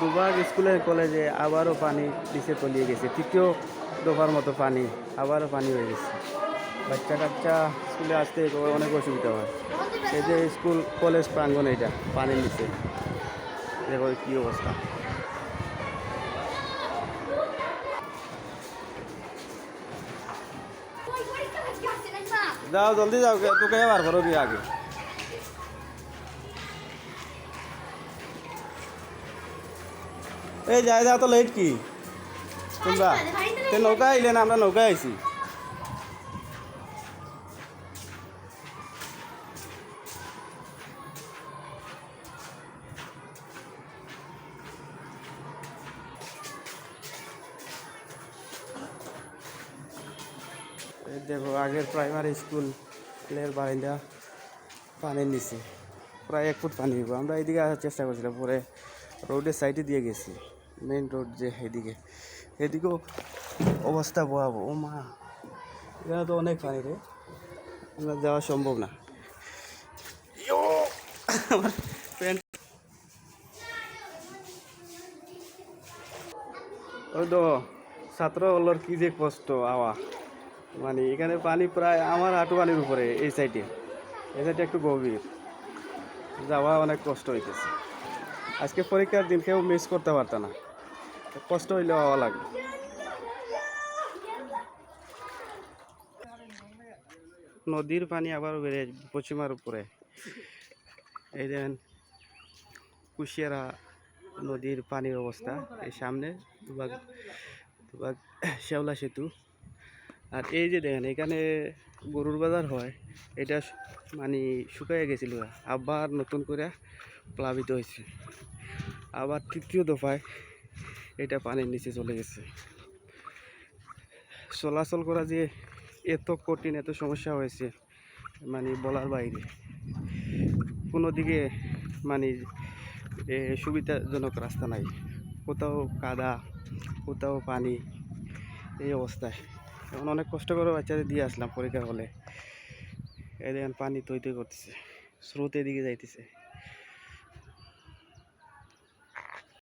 দুবাগ স্কুলের কলেজে আবারও পানি নিচে তলিয়ে গেছে। তৃতীয় দফার মতো পানি আবারও পানি হয়ে গেছে। বাচ্চা কাচ্চা স্কুলে আসতে অনেক অসুবিধা হয়। এই যে স্কুল, কলেজ প্রাঙ্গণ এটা পানির নিচে দেখো কী অবস্থা যাও, জলদি যাও তোকে বার করো আগে। এই যাই, যাও তো লেট কি? তোমরা, তে নৌকা আইলে না, আমরা নৌকা আইছি। দেখো, আগের প্রাইমারি স্কুলের বারিন্দা পানির নিচে প্রায় এক ফুট পানি আমরা এদিকে আসার চেষ্টা করছিলাম, পরে রোডের সাইডে দিয়ে গেছি। মেইন রোড যে এদিকে। এদিকেও অবস্থা ভয়াবহ, ও মা। এখানে তো অনেক পানি রে। আমরা যাওয়া সম্ভব না। আমার প্যান্ট ওই তো ছাত্র হলোর কি যে কষ্ট আওয়া মানে এখানে পানি প্রায় আমার হাঁটু পানির উপরে, এই সাইডে এই সাইডে একটু গভীর। যাওয়া অনেক কষ্ট হইতেছে। আজকে পরীক্ষার দিন কেউ মিস করতে পারত না। কষ্ট হইলে হওয়া লাগে। নদীর পানি আবার বেড়ে পশ্চিমার উপরে। এই দেখেন, কুশিয়ারা নদীর পানির অবস্থা। এই সামনে দুবাগ দুবাগ শেওলা সেতু। আর এই যে দেখেন, এখানে গরুর বাজার হয়, এটা মানে শুকাইয়া গেছিল। আবার নতুন করে প্লাবিত হয়েছে আবার তৃতীয় দফায় এটা পানির নিচে চলে গেছে। চলাচল করা যে এত কঠিন এত সমস্যা হয়েছে মানে বলার বাইরে। কোনো দিকে মানে এ, সুবিধাজনক রাস্তা নাই। কোথাও কাদা কোথাও পানি এই অবস্থায়। এখন অনেক কষ্ট করে বাচ্চাদের দিয়ে আসলাম পরীক্ষা হলে। দেখেন পানি তৈ তৈ করতেছে স্রোত এদিকে যাইতেছে।